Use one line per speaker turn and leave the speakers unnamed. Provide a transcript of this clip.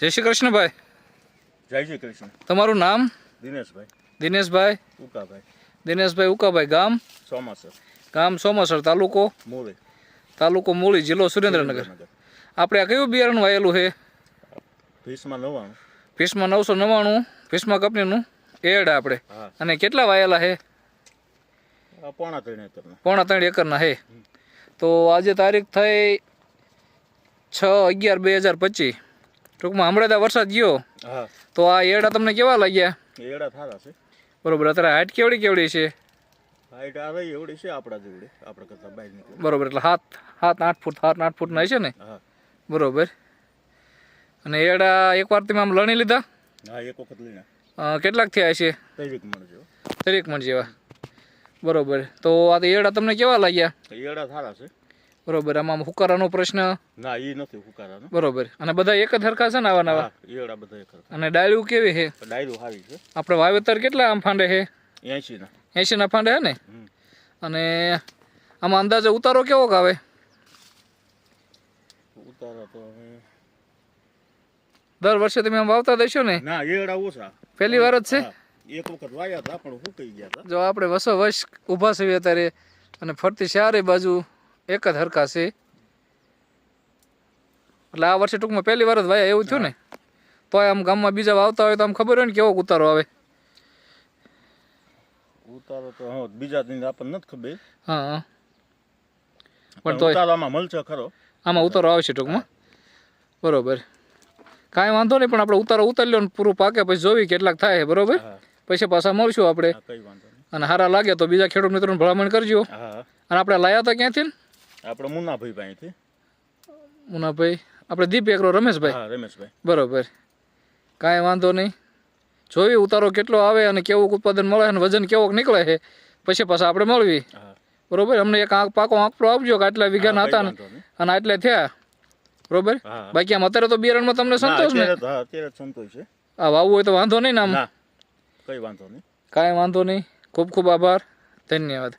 જય શ્રી કૃષ્ણભાઈ.
જય શ્રી કૃષ્ણ.
તમારું નામ?
દિનેશભાઈ.
દિનેશભાઈ.
ઉકાભાઈ.
દિનેશભાઈ ઉકાભાઈ ગામ?
ચોમાસર
ગામ સોમાસર તાલુકો?
મૂળી.
તાલુકો મૂળી જિલ્લો સુરેન્દ્રનગર. આપણે આ કયું બિયારણ વાયેલું છે?
ફીસમાં નવ્વાણું.
ભીસમાં નવસો નવ્વાણું ભીસમાં કંપનીનું. એડ આપણે. અને કેટલા વાયેલા છે?
પોણા ત્રણ એકરના.
પોણા ત્રણ એકરના છે. તો આજે તારીખ થઈ છ અગિયાર બે હજાર પચીસ. ટૂંકમાં હમણાં ત્યાં વરસાદ ગયો.
હા.
તો આ એડા તમને કેવા લાગ્યા?
એડા થારા છે.
બરોબર અત્યારે હાઈટ કેવડી કેવડી છે?
હાઈટ આવે એવડી છે આપણા જેવડી આપણા કરતા બહાર નીકળી.
બરોબર એટલે હાથ હાથ આઠ ફૂટ સાત આઠ ફૂટના છે ને? બરોબર. અને એડા એકવાર તમે આમ લણી લીધા?
હા એક વખત લઈને.
કેટલાક થયા છે
ત્રેક મણ જેવા.
દરેક મણ જેવા. બરોબર. તો આ તો એડા તમને કેવા લાગ્યા?
એડા થારા છે.
બરોબર આમાં હુકારાનો પ્રશ્ન?
ના એ નથી હુકારાનો.
બરોબર. અને બધા એક જ હરખા છે ને આવા નવા?
હા એડા બધા એક હરખા.
અને ડાળીઓ કેવી છે?
ડાયરું સારી છે.
આપણે વાવેતર કેટલા આમ ફાંડે છે?
એંશી ના
એંશીના ફાંડે છે ને? અને આમાં અંદાજે ઉતારો કેવો આવે
ઉતારા તો
દર વર્ષે તમે આમ વાવતા દેશો ને?
ના એડા ઓછા.
પહેલી વાર જ છે?
એક વખત વાયા હતા પણ હુકાઈ ગયા હતા.
જો આપણે વસો વસ ઊભા છીએ અત્યારે અને ફરતી ચારે બાજુ એક જ હરખા છે. એટલે આ વર્ષે ટૂંકમાં પહેલી વાર જ વાયા એવું થયું ને? તોય આમ ગામમાં બીજા વાવતા હોય તો આમ ખબર હોય ને કેવો ઉતારો આવે.
ઉતારો તો હા બીજા દિન આપણને નથી ખબર.
હા. પણ તો
ઉતારામાં મળશે ખરો.
આમાં ઉતારો આવશે ટૂંકમાં. બરોબર. કાંઈ વાંધો નહીં પણ આપણે ઉતારો ઉતારી લો ને પૂરું પાકે પછી જોવી કેટલાક થાય બરોબર?
પૈસા
પછી મળશું આપણે. અને હારા લાગે તો બીજા ખેડૂત મિત્રોને ભલામણ કરજો. અને આપણે લાયા હતા ક્યાંથી
આપણે મુનાભાઈ પાસેથી.
મુનાભાઈ આપણે દીપ એકરો રમેશભાઈ?
હા રમેશભાઈ.
બરોબર. કાંઈ વાંધો નહીં. જોઈ ઉતારો કેટલો આવે અને કેવું ઉત્પાદન મળે અને વજન કેવોક નીકળે છે. પછી પાછા આપણે મળવી. બરોબર અમને એક આંક પાકો આંકડો આપજો કે આટલા વિઘાના હતા ને અને આટલે થયા. બરોબર? બાકી આમ અત્યારે તો બિયારણમાં તમને સંતોષ ને?
અત્યારે હા સંતોષ છે.
આ વાવવું હોય તો વાંધો નહીં ને આમ?
કઈ વાંધો નહીં.
કાંઈ વાંધો નહીં. ખૂબ ખૂબ આભાર. ધન્યવાદ.